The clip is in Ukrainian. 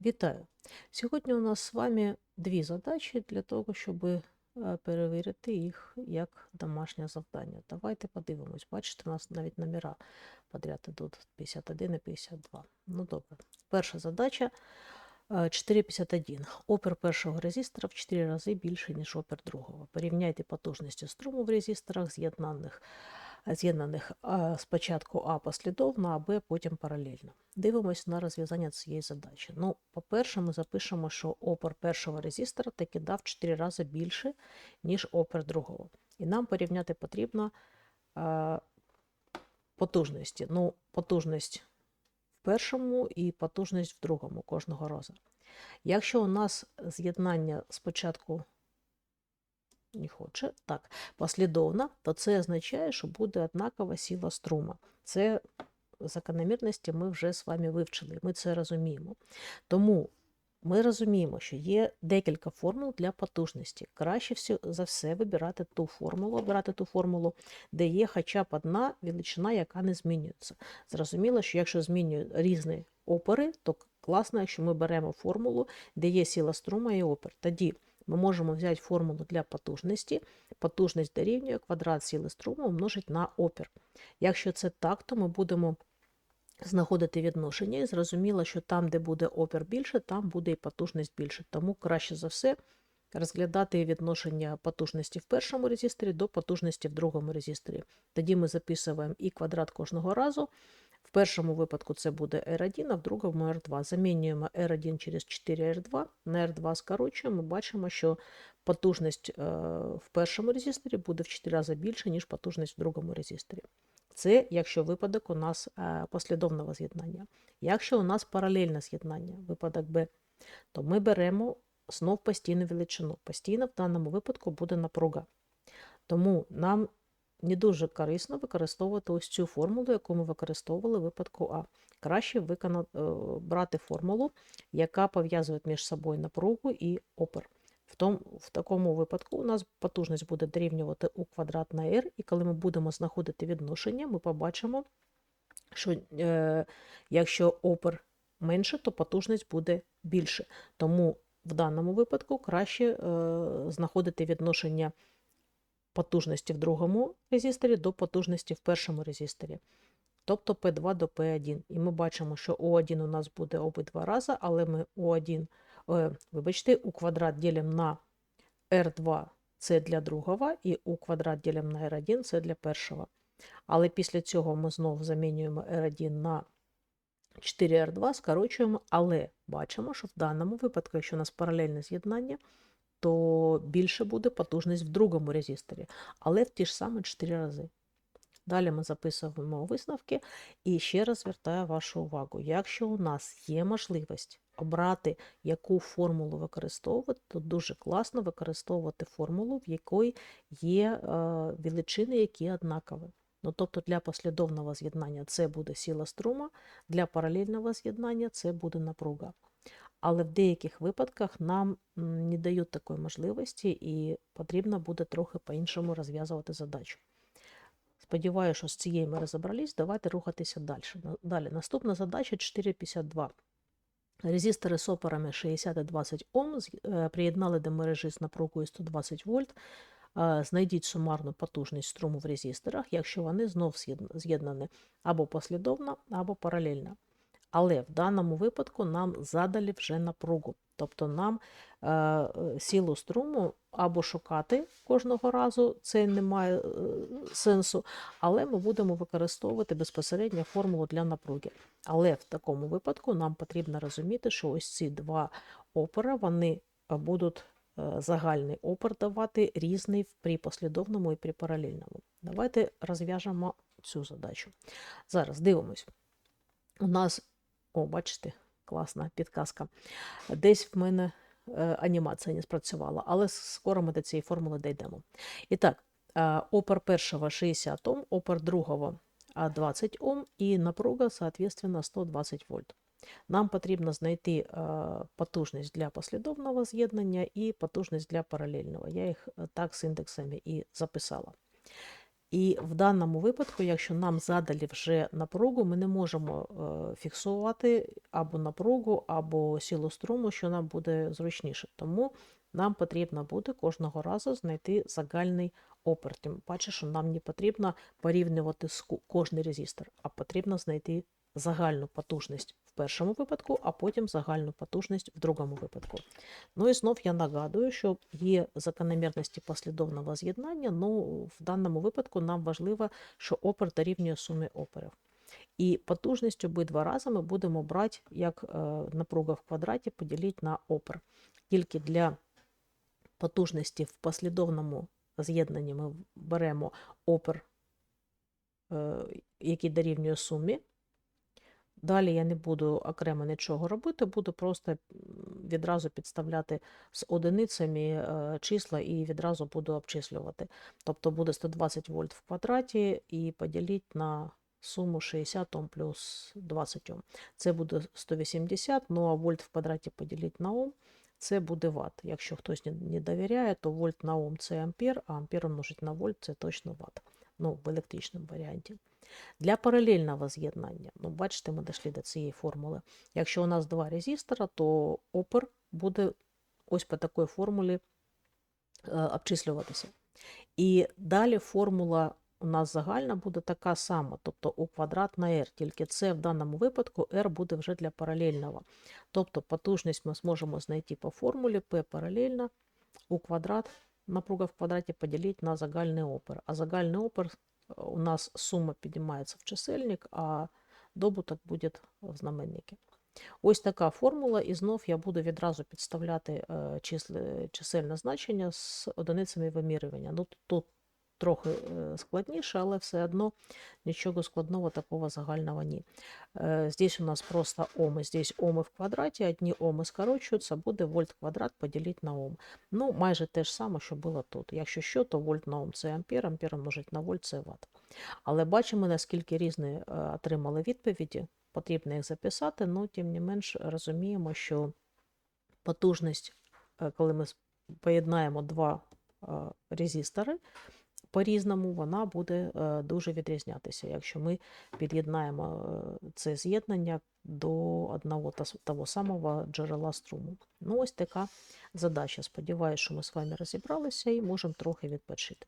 Вітаю! Сьогодні у нас з вами дві задачі для того, щоб е, перевірити їх як домашнє завдання. Давайте подивимось. Бачите, у нас навіть номера подряд ідуть 51 і 52. Ну добре. Перша задача е, 4,51. Опір першого резистора в 4 рази більше, ніж опір другого. Порівняйте потужності струму в резисторах з'єднаних з'єднаних спочатку А послідовно, а Б потім паралельно. Дивимось на розв'язання цієї задачі. Ну, по-перше, ми запишемо, що опір першого резистора таки дав 4 рази більше, ніж опір другого. І нам порівняти потрібно потужності. Ну, потужність в першому і потужність в другому кожного разу. Якщо у нас з'єднання спочатку не хоче, так, послідовно, то це означає, що буде однакова сила струма. Це закономірності ми вже з вами вивчили, ми це розуміємо. Тому ми розуміємо, що є декілька формул для потужності. Краще за все вибирати ту формулу, обирати ту формулу, де є хоча б одна величина, яка не змінюється. Зрозуміло, що якщо змінюють різні опори, то класно, якщо ми беремо формулу, де є сила струма і опір. Тоді ми можемо взяти формулу для потужності. Потужність дорівнює квадрат сили струму умножить на опір. Якщо це так, то ми будемо знаходити відношення і зрозуміло, що там, де буде опір більше, там буде і потужність більше. Тому краще за все розглядати відношення потужності в першому резисторі до потужності в другому резисторі. Тоді ми записуємо і квадрат кожного разу. Першому випадку це буде R1, а в другому R2. Замінюємо R1 через 4R2, на R2 скорочуємо, бачимо, що потужність е, в першому резисторі буде в 4 рази більше, ніж потужність в другому резисторі. Це якщо випадок у нас е, послідовного з'єднання. Якщо у нас паралельне з'єднання, випадок Б, то ми беремо знов постійну величину. Постійно в даному випадку буде напруга. Тому нам не дуже корисно використовувати ось цю формулу, яку ми використовували в випадку А. Краще виконати, брати формулу, яка пов'язує між собою напругу і опір. В, том, в такому випадку у нас потужність буде дорівнювати у квадрат на r, і коли ми будемо знаходити відношення, ми побачимо, що е, якщо опір менше, то потужність буде більше. Тому в даному випадку краще е, знаходити відношення потужності в другому резисторі до потужності в першому резисторі. Тобто P2 до P1. І ми бачимо, що O1 у нас буде обидва рази, але ми O1, е, вибачте, у квадрат ділимо на R2 це для другого, і у квадрат ділимо на R1 це для першого. Але після цього ми знову замінюємо R1 на 4R2, скорочуємо, але бачимо, що в даному випадку, якщо у нас паралельне з'єднання, то більше буде потужність в другому резисторі, але в ті ж самі 4 рази. Далі ми записуємо висновки і ще раз звертаю вашу увагу. Якщо у нас є можливість обрати, яку формулу використовувати, то дуже класно використовувати формулу, в якої є е, величини, які однакові. Ну, тобто для послідовного з'єднання це буде сила струма, для паралельного з'єднання це буде напруга. Але в деяких випадках нам не дають такої можливості, і потрібно буде трохи по-іншому розв'язувати задачу. Сподіваюся, що з цією ми розібрались. Давайте рухатися далі. Далі. Наступна задача 4,52. Резистори з опорами 60 і 20 Ом е, приєднали до мережі з напругою 120 вольт. Е, Знайдіть сумарну потужність струму в резисторах, якщо вони знов з'єднані або послідовно, або паралельно. Але в даному випадку нам задали вже напругу. Тобто нам е, е, силу струму або шукати кожного разу, це не має е, сенсу, але ми будемо використовувати безпосередньо формулу для напруги. Але в такому випадку нам потрібно розуміти, що ось ці два опори вони будуть е, загальний опір давати різний при послідовному і при паралельному. Давайте розв'яжемо цю задачу. Зараз дивимось. У нас, о, бачите, класна підказка. Десь в мене е, анімація не спрацювала, але скоро ми до цієї формули дійдемо. І так, е, опер першого 60 Ом, опер другого 20 Ом і напруга, соответственно, 120 вольт. Нам потрібно знайти е, потужність для послідовного з'єднання і потужність для паралельного. Я їх так з індексами і записала. І в даному випадку, якщо нам задалі вже напругу, ми не можемо е, фіксувати або напругу, або силу струму, що нам буде зручніше. Тому нам потрібно буде кожного разу знайти загальний опір. Тим паче, що нам не потрібно порівнювати кожний резистор, а потрібно знайти загальну потужність першому випадку, а потім загальну потужність в другому випадку. Ну і знов я нагадую, що є закономірності послідовного з'єднання, ну в даному випадку нам важливо, що опір дорівнює сумі опорів. І потужність обидва рази ми будемо брати як е, напруга в квадраті поділити на опір. Тільки для потужності в послідовному з'єднанні ми беремо опір, е, який дорівнює сумі. Далі я не буду окремо нічого робити, буду просто відразу підставляти з одиницями е, числа і відразу буду обчислювати. Тобто буде 120 вольт в квадраті і поділити на суму 60 Ом плюс 20 Ом. Це буде 180, ну а вольт в квадраті поділити на Ом, це буде ватт. Якщо хтось не, не довіряє, то вольт на Ом це ампер, а ампер умножить на вольт це точно ватт. Ну, в електричному варіанті. Для паралельного з'єднання, ну, бачите, ми дійшли до цієї формули. Якщо у нас два резистора, то опір буде ось по такій формулі е, обчислюватися. І далі формула у нас загальна буде така сама, тобто у квадрат на r, тільки це в даному випадку r буде вже для паралельного. Тобто потужність ми зможемо знайти по формулі P паралельно у квадрат, напруга в квадраті поділити на загальний опір. А загальний опір е, у нас сума піднімається в чисельник, а добуток буде в знаменнику. Ось така формула, і знов я буду відразу підставляти е, чисельне значення з одиницями вимірювання. Ну, тут трохи е, складніше, але все одно нічого складного такого загального ні. Е, Здесь у нас просто оми, здесь оми в квадраті, одні оми скорочуються, буде вольт квадрат поділити на ом. Ну, майже те ж саме, що було тут. Якщо що, то вольт на ом це ампер, ампер множить на вольт це ватт. Але бачимо, наскільки різні е, отримали відповіді. Потрібно їх записати, але тим не менш розуміємо, що потужність, коли ми поєднаємо два резистори, по-різному вона буде е, дуже відрізнятися, якщо ми під'єднаємо е, це з'єднання до одного того самого джерела струму. Ну, ось така задача. Сподіваюся, що ми з вами розібралися і можемо трохи відпочити.